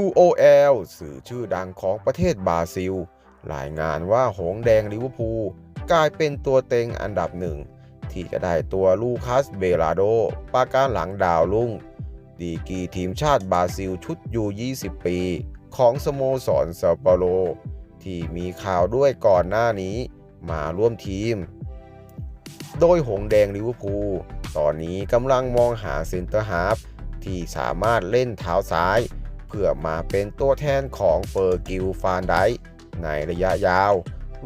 UOL สื่อชื่อดังของประเทศบราซิล รายงานว่าหงแดงลิเวอร์พูลกลายเป็นตัวเต็งอันดับหนึ่ง ที่จะได้ตัวลูคัสเบราโดปาการหลังดาวรุ่ง ดีกีทีมชาติบราซิลชุดยู20 ปี ของสโมสรเซาเปาโล ที่มีข่าวด้วยก่อนหน้านี้มาร่วมทีม โดยหงแดงลิเวอร์พูลตอนนี้กำลังมองหาเซนเตอร์ฮาร์ฟที่สามารถเล่นเท้าซ้าย เพื่อมาเป็นตัวแทนของเฟอร์กิลฟานไดในระยะยาว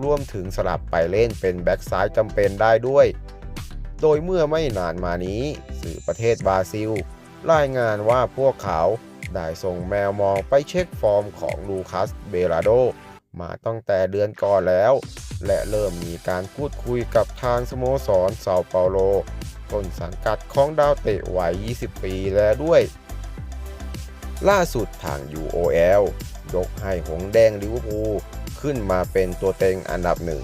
รวมถึงสลับไปเล่นเป็นแบ็กซ้ายจำเป็นได้ด้วย โดยเมื่อไม่นานมานี้ สื่อประเทศบราซิล รายงานว่าพวกเขาได้ส่งแมวมองไปเช็คฟอร์มของลูคัสเบราโดมาตั้งแต่เดือนก่อนแล้ว และเริ่มมีการพูดคุยกับทางสโมสรเซาเปาโลต้นสังกัดของดาวเตะวัย 20 ปีแล้วด้วย ล่าสุดทาง UOL ยกให้หงแดงลิเวอร์พูลขึ้นมาเป็นตัวเต็งอันดับหนึ่ง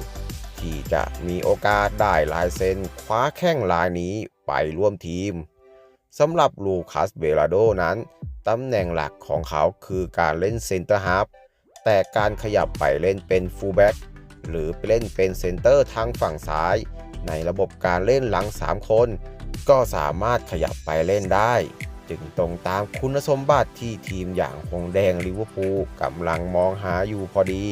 ที่จะมีโอกาสได้ลายเซ็นคว้าแข้งลายนี้ไปร่วมทีมสำหรับลูคัสเบราโดนั้น ตำแหน่งหลักของเขาคือการเล่นเซนเตอร์ฮาร์ฟแต่การขยับไปเล่นเป็นฟูลแบ็กหรือไปเล่นเป็นเซนเตอร์ทางฝั่งซ้าย ในระบบการเล่นหลัง 3 คน ก็สามารถขยับไปเล่นได้ จึงตรงตามคุณสมบัติที่ทีมอย่างคงแดงลิเวอร์พูลกำลังมองหาอยู่พอดี